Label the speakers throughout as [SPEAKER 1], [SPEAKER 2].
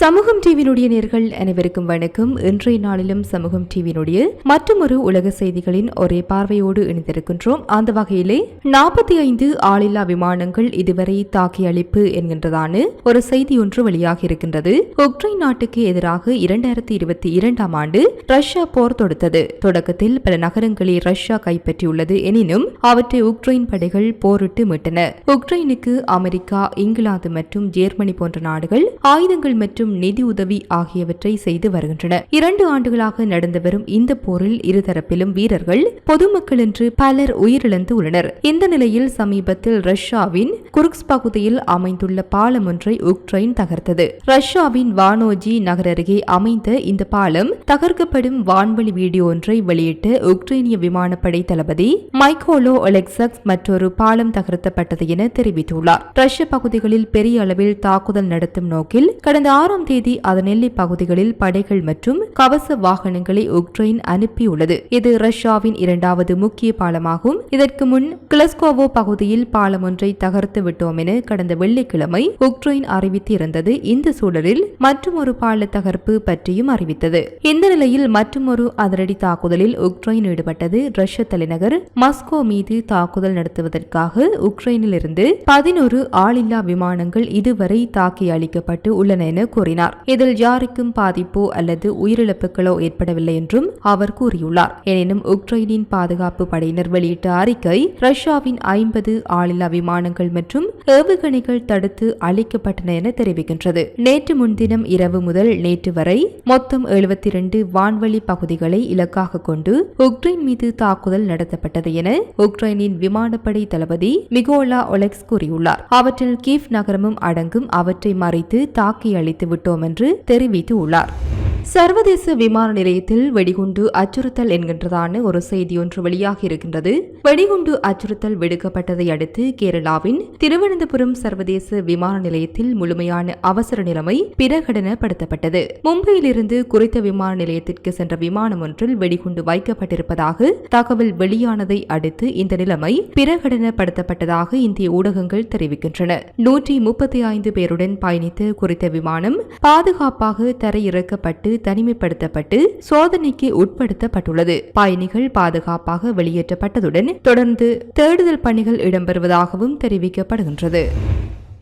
[SPEAKER 1] சமூகம் டிவியினுடைய நேர்கள் அனைவருக்கும் வணக்கம். இன்றைய நாளிலும் சமூகம் டிவியினுடைய மற்றொரு உலக செய்திகளின் ஒரே பார்வையோடு இணைந்திருக்கின்றோம். அந்த வகையிலே நாற்பத்தி ஐந்து ஆளில்லா விமானங்கள் இதுவரை தாக்கி அளிப்பு என்கின்றதான ஒரு செய்தி ஒன்று வெளியாக இருக்கின்றது. உக்ரைன் நாட்டுக்கு எதிராக இரண்டாயிரத்தி இருபத்தி இரண்டாம் ஆண்டு ரஷ்யா போர் தொடுத்தது. தொடக்கத்தில் பல நகரங்களை ரஷ்யா கைப்பற்றியுள்ளது எனினும் அவற்றை உக்ரைன் படைகள் போரிட்டு மீட்டன. உக்ரைனுக்கு அமெரிக்கா இங்கிலாந்து மற்றும் ஜெர்மனி போன்ற நாடுகள் ஆயுதங்கள் மற்றும் நிதி உதவி ஆகியவற்றை செய்து வருகின்றன இரண்டு ஆண்டுகளாக நடந்து வரும் இந்த போரில் இருதரப்பிலும் வீரர்கள் பொதுமக்கள் என்று பலர் உயிரிழந்து உள்ளனர். இந்த நிலையில் சமீபத்தில் ரஷ்யாவின் குருக்ஸ் பகுதியில் அமைந்துள்ள பாலம் ஒன்றை உக்ரைன் தகர்த்தது. ரஷ்யாவின் வானோஜி நகர் அருகே அமைந்த இந்த பாலம் தகர்க்கப்படும் வான்வழி வீடியோ ஒன்றை வெளியிட்டு உக்ரைனிய விமானப்படை தளபதி மைக்கோலோ ஒலெக்சக்ஸ் மற்றொரு பாலம் தகர்த்தப்பட்டது என தெரிவித்துள்ளார். ரஷ்ய பகுதிகளில் பெரிய அளவில் தாக்குதல் நடத்தும் நோக்கில் கடந்த ஆறாம் தேதி அதனெல்லை பகுதிகளில் படைகள் மற்றும் கவச வாகனங்களை உக்ரைன் அனுப்பியுள்ளது. இது ரஷ்யாவின் இரண்டாவது முக்கிய பாலமாகும். இதற்கு முன் கிளஸ்கோவோ பகுதியில் பாலம் ஒன்றை தகர்த்து விட்டோம் என கடந்த வெள்ளிக்கிழமை உக்ரைன் அறிவித்திருந்தது. இந்த சூழலில் மற்றொரு பால தகர்ப்பு பற்றியும் அறிவித்தது. இந்த நிலையில் மற்றொரு அதிரடி தாக்குதலில் உக்ரைன் ஈடுபட்டது ரஷ்ய தலைநகர் மஸ்கோ மீது தாக்குதல் நடத்துவதற்காக உக்ரைனில் இருந்து பதினோரு ஆளில்லா விமானங்கள் இதுவரை தாக்கி அளிக்கப்பட்டு உள்ளன என கூறினார் கூறினார். இதில் யாருக்கும் பாதிப்போ அல்லது உயிரிழப்புகளோ ஏற்படவில்லை என்றும் அவர் கூறியுள்ளார். எனினும் உக்ரைனின் பாதுகாப்பு படையினர் வெளியிட்ட அறிக்கை ரஷ்யாவின் ஐம்பது ஆளில்லா விமானங்கள் மற்றும் ஏவுகணைகள் தடுத்து அளிக்கப்பட்டன என தெரிவிக்கின்றது. நேற்று முன்தினம் இரவு முதல் நேற்று வரை மொத்தம் எழுபத்தி இரண்டு வான்வழி பகுதிகளை இலக்காக கொண்டு உக்ரைன் மீது தாக்குதல் நடத்தப்பட்டது என உக்ரைனின் விமானப்படை தளபதி மிகோலா ஒலெக்ஸ் கூறியுள்ளார். அவற்றில் கீவ் நகரமும் அடங்கும் அவற்றை மறைத்து தாக்கி அழித்து விட்டோம் என்று தெரிவித்து உள்ளார் சர்வதேச விமான நிலையத்தில் வெடிகுண்டு அச்சுறுத்தல் என்கின்றதான ஒரு செய்தி ஒன்று வெளியாகி இருக்கின்றது. வெடிகுண்டு அச்சுறுத்தல் விடுக்கப்பட்டதை அடுத்து கேரளாவின் திருவனந்தபுரம் சர்வதேச விமான நிலையத்தில் முழுமையான அவசர நிலைமை பிரகடனப்படுத்தப்பட்டது. மும்பையிலிருந்து குறித்த விமான நிலையத்திற்கு சென்ற விமானம் ஒன்றில் வெடிகுண்டு வைக்கப்பட்டிருப்பதாக தகவல் வெளியானதை அடுத்து இந்த நிலைமை பிரகடனப்படுத்தப்பட்டதாக இந்திய ஊடகங்கள் தெரிவிக்கின்றன. நூற்றி முப்பத்தி ஐந்து பேருடன் பயணித்த குறித்த விமானம் பாதுகாப்பாக தரையிறக்கப்பட்டு தனிமைப்படுத்தப்பட்டு சோதனைக்கு உட்படுத்தப்பட்டுள்ளது. பயணிகள் பாதுகாப்பாக வெளியேற்றப்பட்டதுடன் தொடர்ந்து தேடுதல் பணிகள் இடம்பெறுவதாகவும் தெரிவிக்கப்படுகின்றது.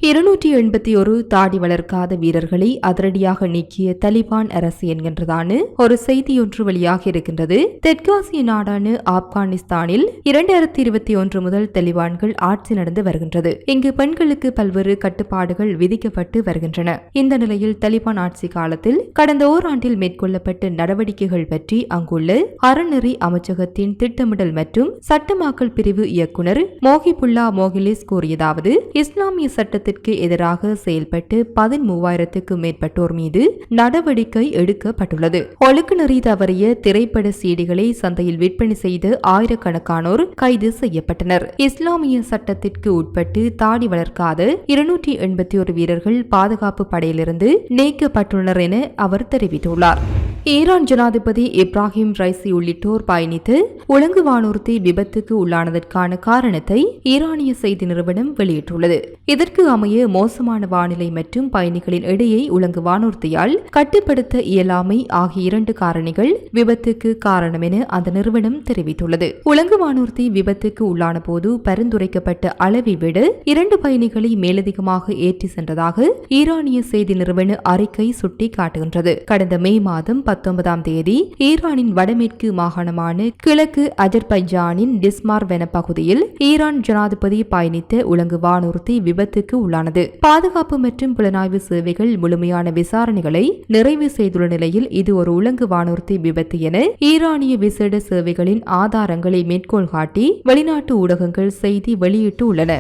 [SPEAKER 1] இருநூற்றி எண்பத்தி ஒரு தாடி வளர்க்காத வீரர்களை அதிரடியாக நீக்கிய தலிபான் அரசு என்கின்றதான ஒரு செய்தியொன்று வெளியாக இருக்கின்றது. தெற்காசிய நாடான ஆப்கானிஸ்தானில் இரண்டாயிரத்தி இருபத்தி ஒன்று முதல் தலிபான்கள் ஆட்சி நடந்து வருகின்றது. இங்கு பெண்களுக்கு பல்வேறு கட்டுப்பாடுகள் விதிக்கப்பட்டு வருகின்றன. இந்த நிலையில் தலிபான் ஆட்சி காலத்தில் கடந்த ஓராண்டில் மேற்கொள்ளப்பட்ட நடவடிக்கைகள் பற்றி அங்குள்ள அறநெறி அமைச்சகத்தின் திட்டமிடல் மற்றும் சட்டமாக்கல் பிரிவு இயக்குனர் மோகிபுல்லா மோகிலிஸ் கூறியதாவது இஸ்லாமிய சட்டத்தின் சட்டத்திற்கு எதிராக செயல்பட்டு பதிமூவாயிரத்துக்கும் மேற்பட்டோர் மீது நடவடிக்கை எடுக்கப்பட்டுள்ளது. ஒழுக்கு நெறி தவறிய திரைப்பட சீடிகளை சந்தையில் விற்பனை செய்து ஆயிரக்கணக்கானோர் கைது செய்யப்பட்டனர். இஸ்லாமிய சட்டத்திற்கு உட்பட்டு தாடி வளர்க்காத இருநூற்றி எண்பத்தி ஒரு வீரர்கள் பாதுகாப்பு படையிலிருந்து நீக்கப்பட்டுள்ளனர் என அவர் தெரிவித்துள்ளார். ஈரான் ஜனாதிபதி இப்ராஹிம் ரைசி உள்ளிட்டோர் பயணித்து உலங்கு வானூர்த்தி விபத்துக்கு உள்ளானதற்கான காரணத்தை ஈரானிய செய்தி நிறுவனம் வெளியிட்டுள்ளது. இதற்கு அமைய மோசமான வானிலை மற்றும் பயணிகளின் இடையே உலங்கு வானூர்த்தியால் கட்டுப்படுத்த இயலாமை ஆகிய இரண்டு காரணிகள் விபத்துக்கு காரணம் என அந்த நிறுவனம் தெரிவித்துள்ளது. உலங்கு வானூர்த்தி விபத்துக்கு உள்ளான போது பரிந்துரைக்கப்பட்ட அளவை விட இரண்டு பயணிகளை மேலதிகமாக ஏற்றி சென்றதாக ஈரானிய செய்தி நிறுவன அறிக்கை சுட்டி காட்டுகின்றது கடந்த மே மாதம் பத்தொன்பதாம் தேதி ஈரானின் வடமேற்கு மாகாணமான கிழக்கு அஜர்பைஜானின் டிஸ்மார் வென பகுதியில் ஈரான் ஜனாதிபதி பயணித்த உலங்கு வானூர்த்தி விபத்துக்கு உள்ளானது. பாதுகாப்பு மற்றும் புலனாய்வு சேவைகள் முழுமையான விசாரணைகளை நிறைவு செய்துள்ள நிலையில் இது ஒரு உலங்கு வானூர்த்தி விபத்து என ஈரானிய விசேட சேவைகளின் ஆதாரங்களை மேற்கோள் காட்டி வெளிநாட்டு ஊடகங்கள் செய்தி வெளியிட்டு உள்ளன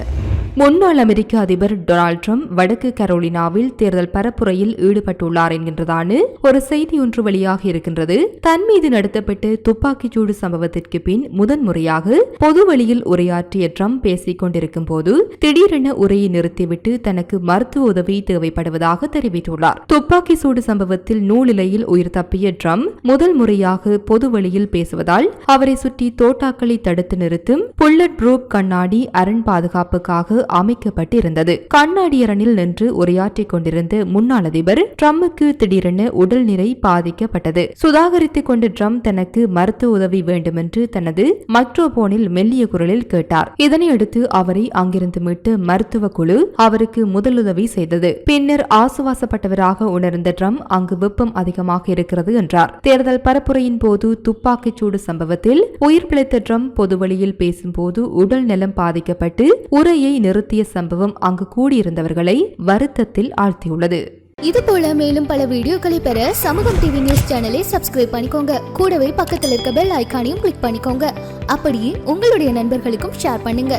[SPEAKER 1] முன்னாள் அமெரிக்க அதிபர் டொனால்ட் ட்ரம்ப் வடக்கு கரோலினாவில் தேர்தல் பரப்புரையில் ஈடுபட்டுள்ளார் என்கின்றதான ஒரு செய்தி ஒன்று வெளியாக இருக்கின்றது. தன் மீது நடத்தப்பட்ட துப்பாக்கிச்சூடு சம்பவத்திற்கு பின் முதன்முறையாக பொது வழியில் உரையாற்றிய ட்ரம்ப் பேசிக் கொண்டிருக்கும் போது திடீரென உரையை நிறுத்திவிட்டு தனக்கு மருத்துவ உதவி தேவைப்படுவதாக தெரிவித்துள்ளார். துப்பாக்கி சூடு சம்பவத்தில் நூலிலையில் உயிர் தப்பிய ட்ரம்ப் முதல் முறையாக பொது வழியில் பேசுவதால் அவரை சுற்றி தோட்டாக்களை தடுத்து நிறுத்தும் புல்லட் ப்ரூப் கண்ணாடி அரண் பாதுகாப்புக்காக அமைக்கப்பட்டிருந்தது. கண்ணாடியரனில் நின்று உரையாற்றிக் கொண்டிருந்த முன்னாள் அதிபர் ட்ரம்புக்கு திடீரென உடல்நிலை பாதிக்கப்பட்டது. சுதாகரித்துக் கொண்ட ட்ரம்ப் தனக்கு மருத்துவ உதவி வேண்டுமென்று தனது மைக்ரோபோனில் மெல்லிய குரலில் கேட்டார். இதனையடுத்து அவரை அங்கிருந்து மீட்டு மருத்துவ குழு அவருக்கு முதலுதவி செய்தது. பின்னர் ஆசுவாசப்பட்டவராக உணர்ந்த ட்ரம்ப் அங்கு வெப்பம் அதிகமாக இருக்கிறது என்றார். தேர்தல் பரப்புரையின் போது துப்பாக்கிச் சூடு சம்பவத்தில் உயிர் பிழைத்த ட்ரம்ப் பொதுவழியில் பேசும்போது உடல் நலம் பாதிக்கப்பட்டு உரையை நிறுத்திய சம்பவம் அங்கு கூடியிருந்தவர்களை வருத்தத்தில் ஆழ்த்தியுள்ளது.
[SPEAKER 2] இது போல மேலும் பல வீடியோக்களை பெற சமூகம் டிவி நியூஸ் சேனலை சப்ஸ்கிரைப் பண்ணிக்கோங்க. கூடவே பக்கத்தில் இருக்க பெல் ஐக்கானையும் கிளிக் பண்ணிக்கோங்க. அப்படியே உங்களுடைய நண்பர்களுக்கும் ஷேர் பண்ணுங்க.